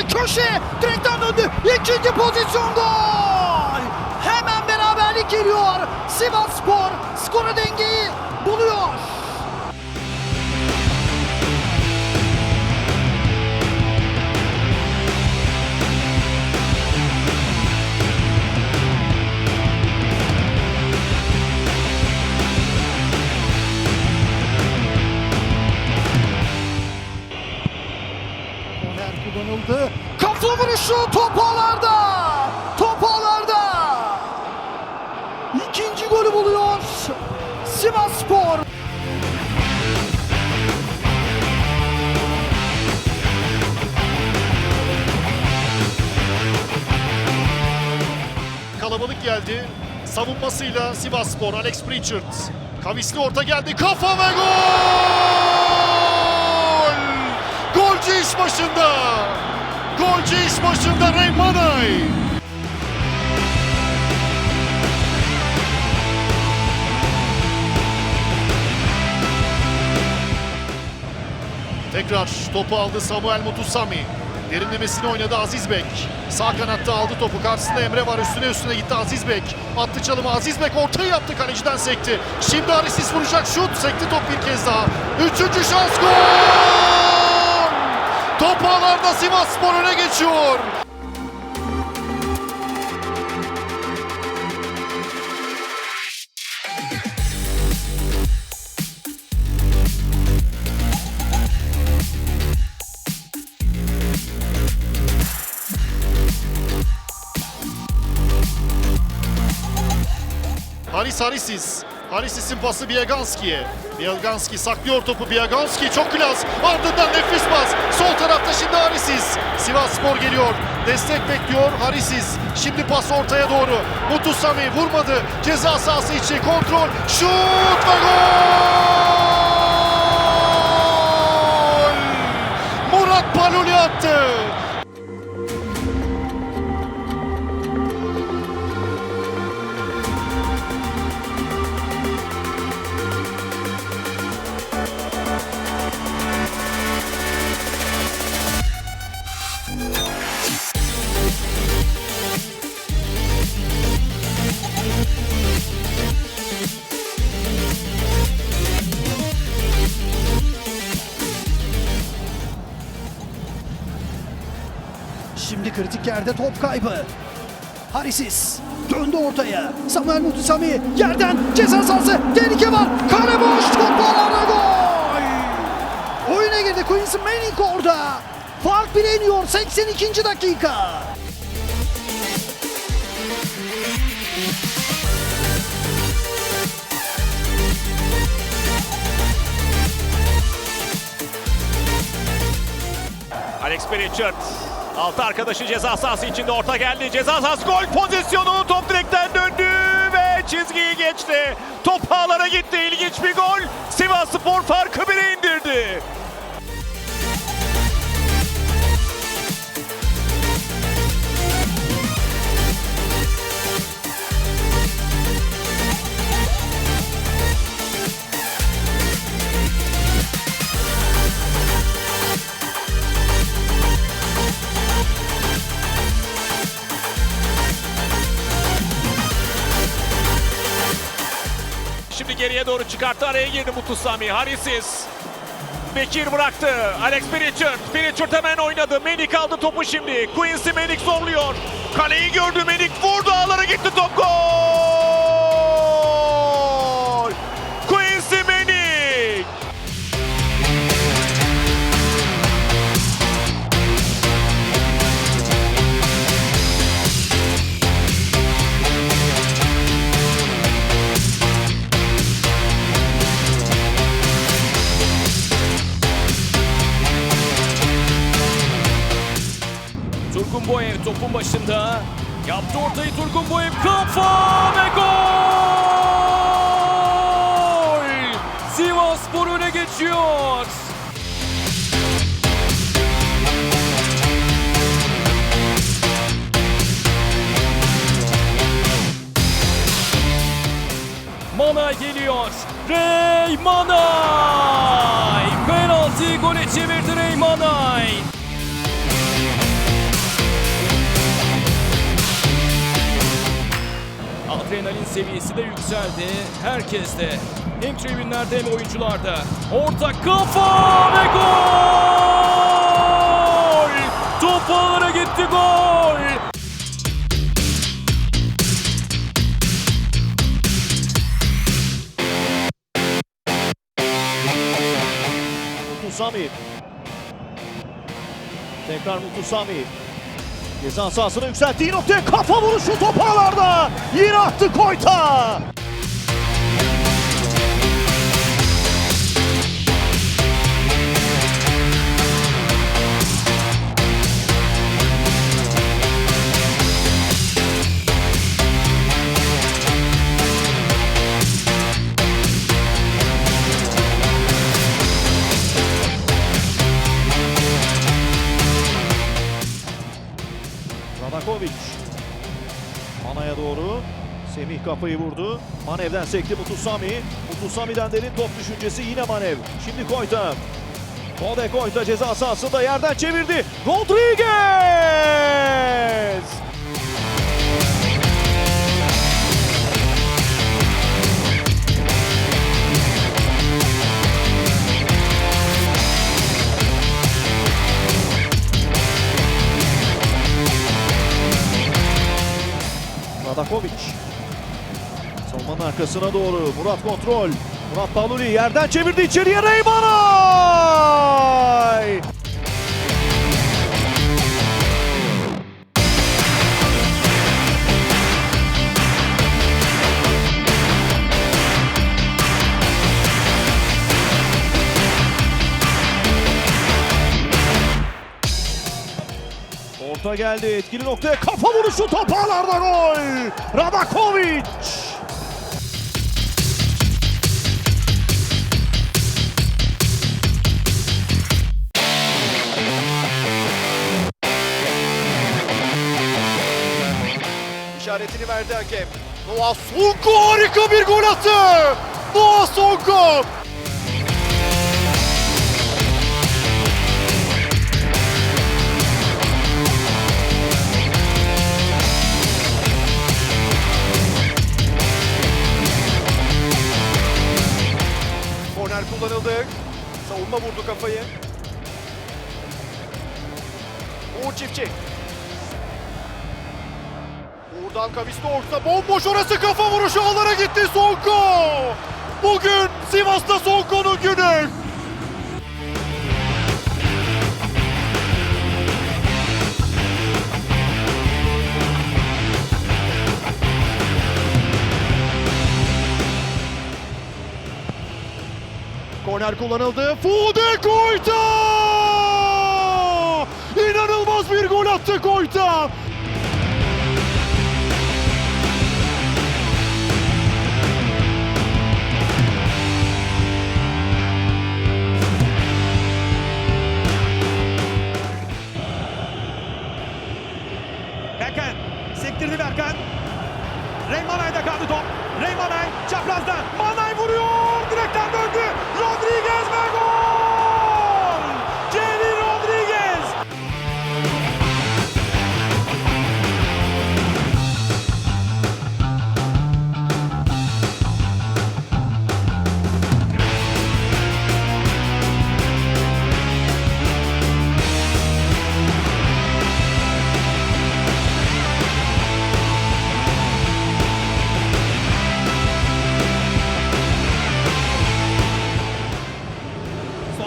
için köşe direkten döndü. İkinci pozisyon gol. Hemen beraberlik geliyor. Sivas Spor skora Kafa vuruşu top ağlarda. Top ağlarda. İkinci golü buluyor. Sivas Spor. Kalabalık geldi. Savunmasıyla Sivasspor, Alex Pritchard. Kavisli orta geldi. Kafa ve gol! Golcü iş başında. Golcü iş başında Reymanay. Tekrar topu aldı Samuel Mutusami. Derinlemesine oynadı Aziz Bek. Sağ kanatta aldı topu. Karşısında Emre var. Üstüne üstüne gitti Aziz Bek. Attı çalımı. Aziz Bek ortayı yaptı. Kaleciden sekti. Şimdi Arisis vuracak. Şut. Sekti top bir kez daha. Üçüncü şans. Gol! Top ağlarda Sivas Spor öne geçiyor. Haris Harisis. Harisis'in pası Biaganski'ye. Biaganski saklıyor topu Biaganski çok klas. Ardından nefis pas. Sol tarafta şimdi Harisis. Sivas Spor geliyor. Destek bekliyor Harisis. Şimdi pas ortaya doğru. Mutusami vurmadı. Ceza sahası içi kontrol. Şut ve gol! Kritik yerde top kaybı. Harisis döndü ortaya. Samuel Mutusami yerden ceza sahası. Tehlike var. Kale boş top alana gol. Oyuna girdi Quincy Manning orada. Fark bile iniyor 82. dakika. Alex Pritchard. Altı arkadaşı ceza sahası içinde orta geldi. Ceza sahası gol pozisyonu. Top direkten döndü ve çizgiyi geçti. Top ağlara gitti. İlginç bir gol. Sivas Spor farkı bire indirdi. Şimdi geriye doğru çıkarttı. Araya girdi Mutlu Sami. Harisis. Bekir bıraktı. Alex Pritchard. Pritchard hemen oynadı. Menik aldı topu şimdi. Quincy Menik zorluyor. Kaleyi gördü Menik. Vurdu ağlara gitti top. Gol! Turgun Boyev topun başında. Yaptı ortayı Turgun Boyev. Kafa ve gol! Sivas Spor öne geçiyor. Manay geliyor. Rey Manay! Penaltı gole çevirdi Rey. Seviyesi de yükseldi. Herkes de hem tribünlerde hem oyuncularda. Orta kafa ve gol! Top ağlara gitti gol! Mutusami. Tekrar Mutusami. Ceza sahasına yükselttiği noktaya kafa vuruşu top ağlarda. Yine attı Koyta. Radakovic. Mana'ya doğru. Semih kafayı vurdu. Manev'den sekti Mutusami. Mutusami'den derin top düşüncesi yine Manev. Şimdi Koyta. Kode Koyta ceza sahasında yerden çevirdi. Rodriguez! Radakovic. Savunmanın arkasına doğru. Murat kontrol. Murat Pavluli yerden çevirdi içeriye Reymanay! Orta geldi. Etkili noktaya kafa vuruşu top ağlarda gol. Radakovic. İşaretini verdi hakem. Noah Sonko harika bir gol attı. Noah Sonko. Kullanıldı. Savunma vurdu kafayı. Uğur Çiftçi. Buradan Kavisli orta bomboş orası kafa vuruşu ağlara gitti Sonko. Bugün Sivas'ta Sonko'nun günü. Korner kullanıldı. Fude Koyta! İnanılmaz bir gol attı Koyta.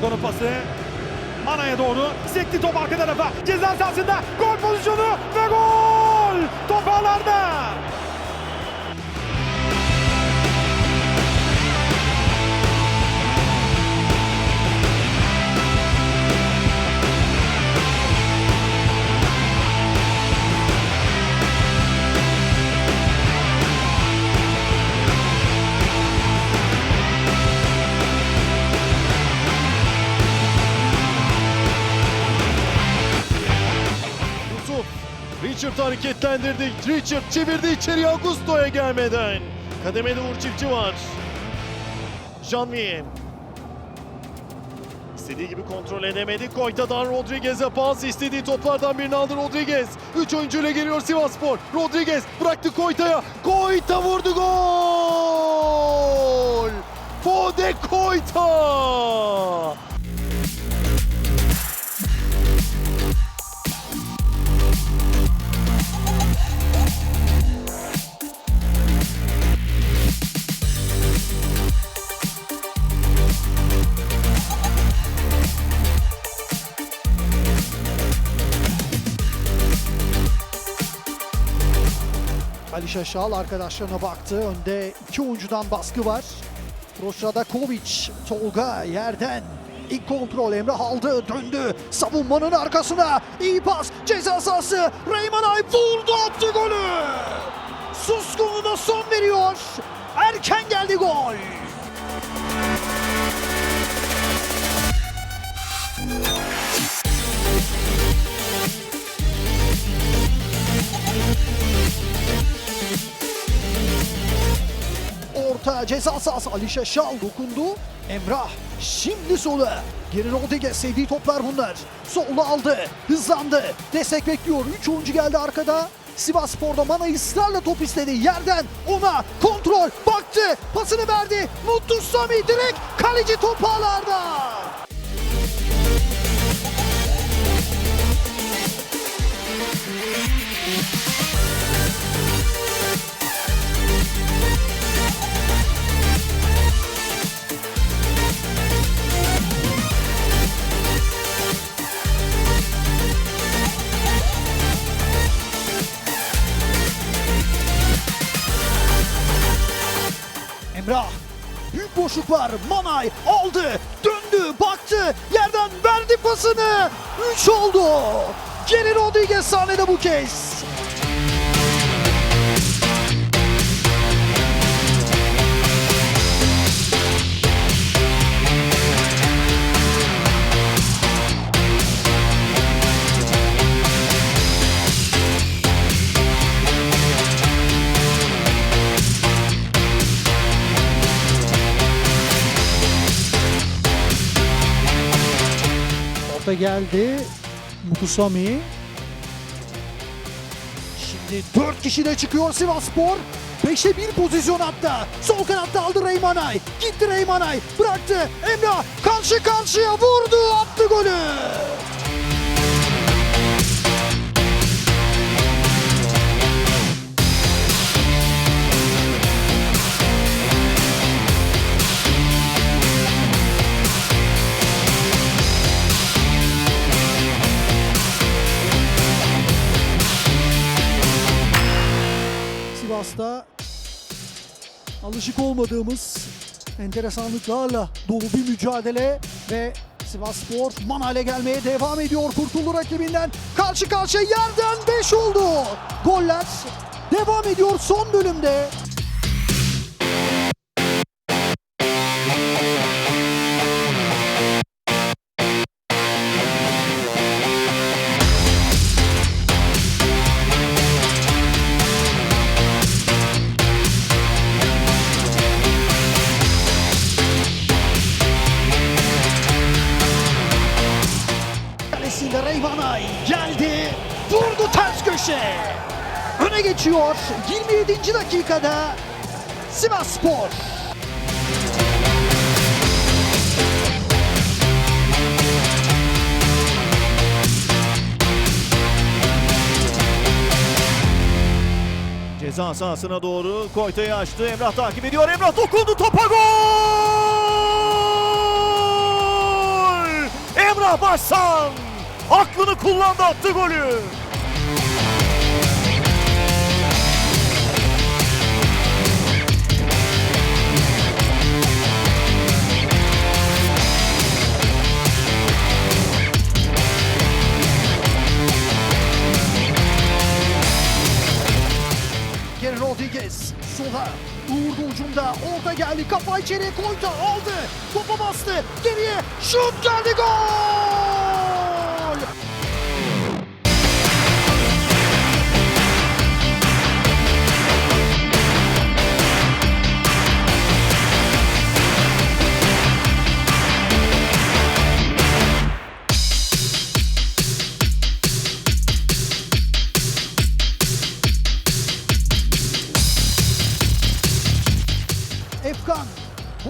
Son konu pası. Mana'ya doğru. Sekti top arka tarafa. Ceza sahasında. Gol pozisyonu ve gol! Top ağlarda. Richard hareketlendirdi. Richard çevirdi içeri Augusto'ya gelmeden. Kademede Uğur Çiftçi var. Janvier. İstediği gibi kontrol edemedi. Koyta'dan Rodriguez'e pas. istediği toplardan birini aldı Rodriguez. 3 oyuncuyla geliyor Sivasspor. Rodriguez bıraktı Koyta'ya. Koyta vurdu gol! Fode Koyta! Ali Şaşal arkadaşlarına baktı. Önde iki oyuncudan baskı var. Proşrada Kovic, Tolga yerden. İlk kontrol Emrah aldı, döndü. Savunmanın arkasına. iyi pas, ceza sahası. Reymanay vurdu, attı golü. Suskunluğuna son veriyor. Erken geldi gol. Orta ceza sahası Ali Şaşal dokundu. Emrah şimdi solu. Geri Rodriguez sevdiği toplar bunlar. Solu aldı. Hızlandı. Destek bekliyor. 3 oyuncu geldi arkada. Sivas Spor'da Mana ısrarla top istedi. Yerden ona kontrol baktı. Pasını verdi. Mutlu Sami direkt kaleci topu Manay aldı, döndü, baktı. Yerden verdi pasını. 3 oldu. Geri Rodriguez sahnede bu kez. Orta geldi. Mutusami. Şimdi 4 kişi de çıkıyor Sivasspor. 5'e 1 pozisyon hatta. Sol kanatta aldı Reymanay. Gitti Reymanay. Bıraktı. Emrah karşı karşıya vurdu. Attı golü. Sivas'ta alışık olmadığımız enteresanlıklarla dolu bir mücadele ve Sivasspor Manay'la gelmeye devam ediyor. Kurtuldu rakibinden. Karşı karşıya yerden 5 oldu. Goller devam ediyor son bölümde. Sivasspor. Ceza sahasına doğru Koyta'yı açtı. Emrah takip ediyor. Emrah dokundu topa gol! Emrah Başsan aklını kullandı attı golü. Geldi. Kafa içeri koydu. Aldı. Topa bastı. Geriye. Şut geldi. Gol!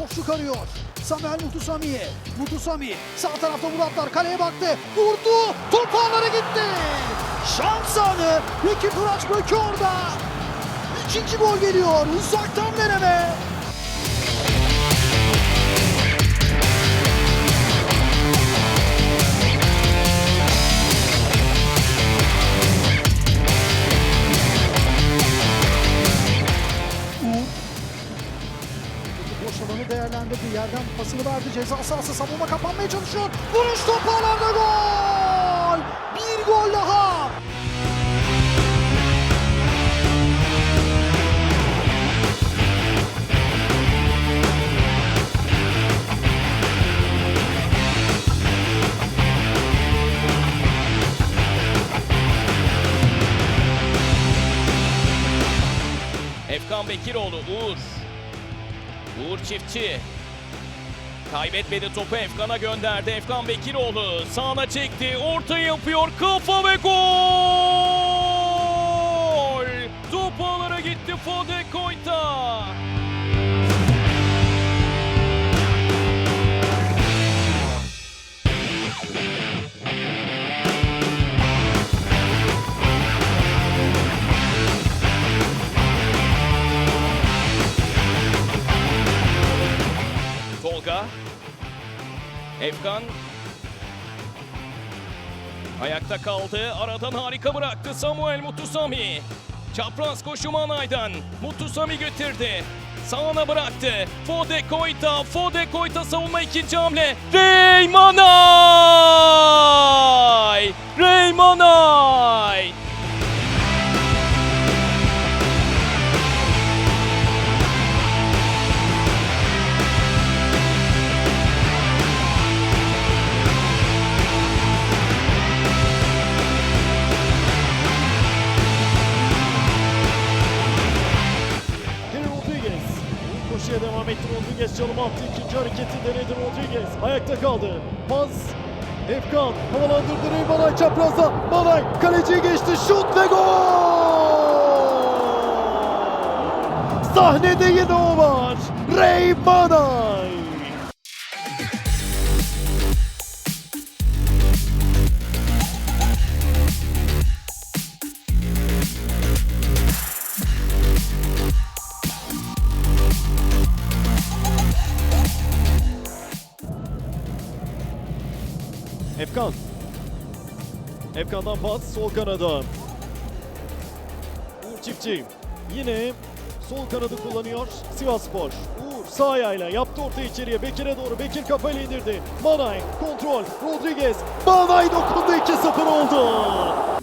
Boşluk arıyor. Samuel Mutusami'ye. Mutusami sağ tarafta Muratlar kaleye baktı. Vurdu. Top ağlara gitti. Şans anı. Bekir Turaç Böke orada. İkinci gol geliyor. Uzaktan deneme. Ceza sahası savunma kapanmaya çalışıyor. Vuruş topu alanda gol! Bir gol daha! Efkan Bekiroğlu Uğur. Uğur Çiftçi. Kaybetmedi topu Efkan'a gönderdi. Efkan Bekiroğlu sağına çekti. Orta yapıyor. Kafa ve gol! Top ağlara gitti Fode Koyta. Efkan. Ayakta kaldı. Aradan harika bıraktı Samuel Mutusami. Çapraz koşu Manay'dan. Mutusami götürdü. Sağına bıraktı. Fode Koyta. Fode Koyta savunma ikinci hamle. Reymanay! Geri Attı. İkinci hareketi denedi Rodriguez. Ayakta kaldı. Pas. Efkan havalandırdı Reymanay çaprazda. Manay kaleciyi geçti. Şut ve gol! Sahnede yine o var. Reymanay. Efkan. Efkan'dan pas sol kanada. Uğur Çiftçi. Yine sol kanadı kullanıyor Sivasspor. Uğur sağ ayağıyla yaptı orta içeriye. Bekir'e doğru. Bekir kafayla indirdi. Manay kontrol. Rodriguez. Manay dokundu 2-0 oldu.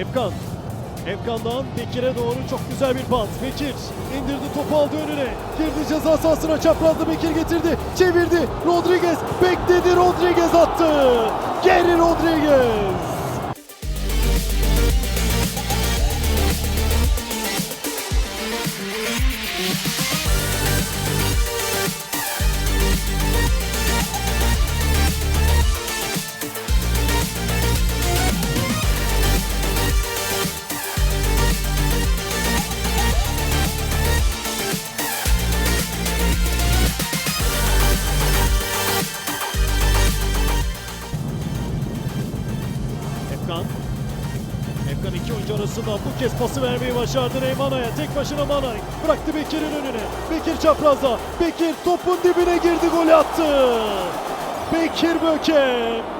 Efkan. Efkan'dan Bekir'e doğru çok güzel bir pas. Bekir indirdi topu aldı önüne. Girdi ceza sahasına çaprazda Bekir getirdi. Çevirdi. Rodriguez bekledi. Rodriguez attı. Geri Rodriguez. Arasından bu kez pası vermeyi başardı Neymana'ya. Tek başına Manay. Bıraktı Bekir'in önüne. Bekir çaprazda. Bekir topun dibine girdi golü attı. Bekir Böke.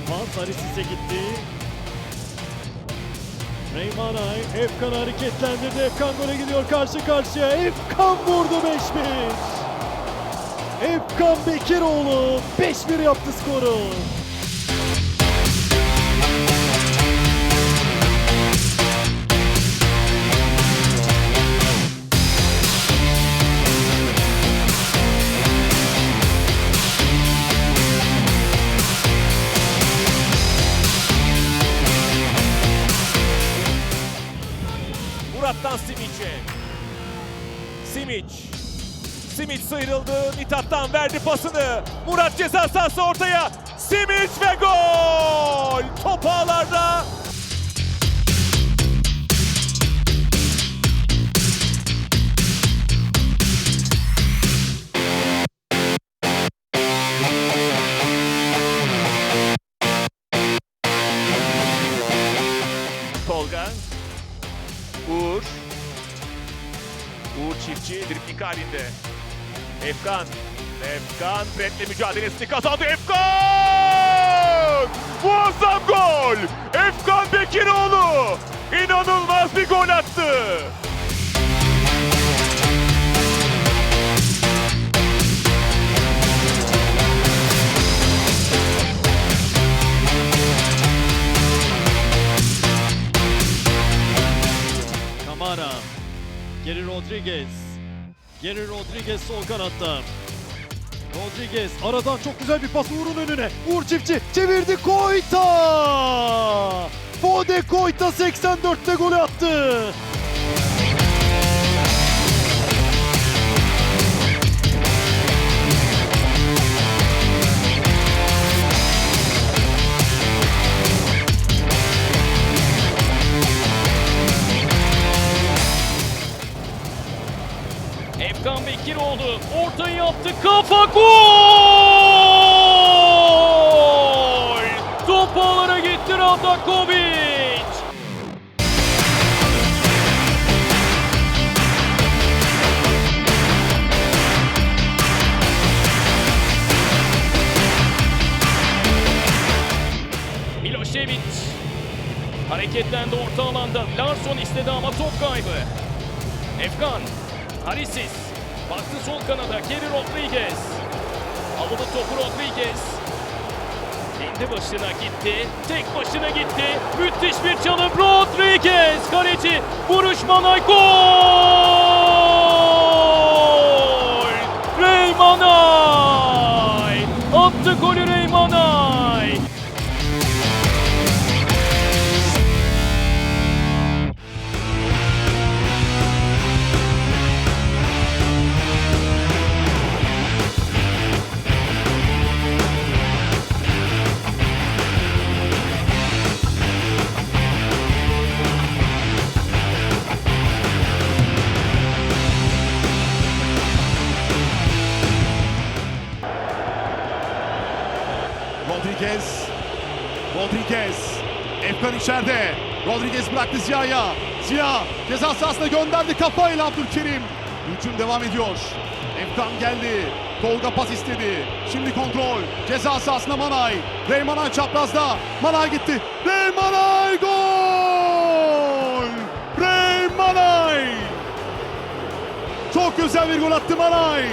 Defans Arisis'e gitti. Reymana Efkan hareketlendirdi. Efkan gole gidiyor karşı karşıya. Efkan vurdu 5-1. Efkan Bekiroğlu 5-1 yaptı skoru. Simic. Simic sıyrıldı. Mithat'tan verdi pasını. Murat ceza sahası ortaya. Simic ve gol! Efkan. Efkan Fred'le mücadelesini kazandı. Efkan! Muazzam gol! Efkan Bekiroğlu! İnanılmaz bir gol attı. Kamara. Geri Rodriguez. Geri Rodriguez sol kanatta. Rodriguez aradan çok güzel bir pas Uğur'un önüne. Uğur çiftçi çevirdi Koyta. Fode Koyta 84'te golü attı. Ortayı yaptı. Kafa gol! Top ağlara gitti Radakovic. Milošević hareketlendi orta alanda. Larsson istedi ama top kaybı. Efkan, Harisis, baktı sol kanada, Kerry Rodriguez. Aldı topu Rodriguez. Kendi başına gitti, tek başına gitti. Müthiş bir çalım Rodriguez. Kaleci vuruş Manay gol! Reymanay! Attı golü bıraktı Ziya'ya. Ziya ceza sahasına gönderdi kafayla Abdülkerim. Hücum devam ediyor. Efkan geldi. Tolga pas istedi. Şimdi kontrol. Ceza sahasına Manay. Reymanay çaprazda. Manay gitti. Reymanay gol! Reymanay! Çok güzel bir gol attı Manay.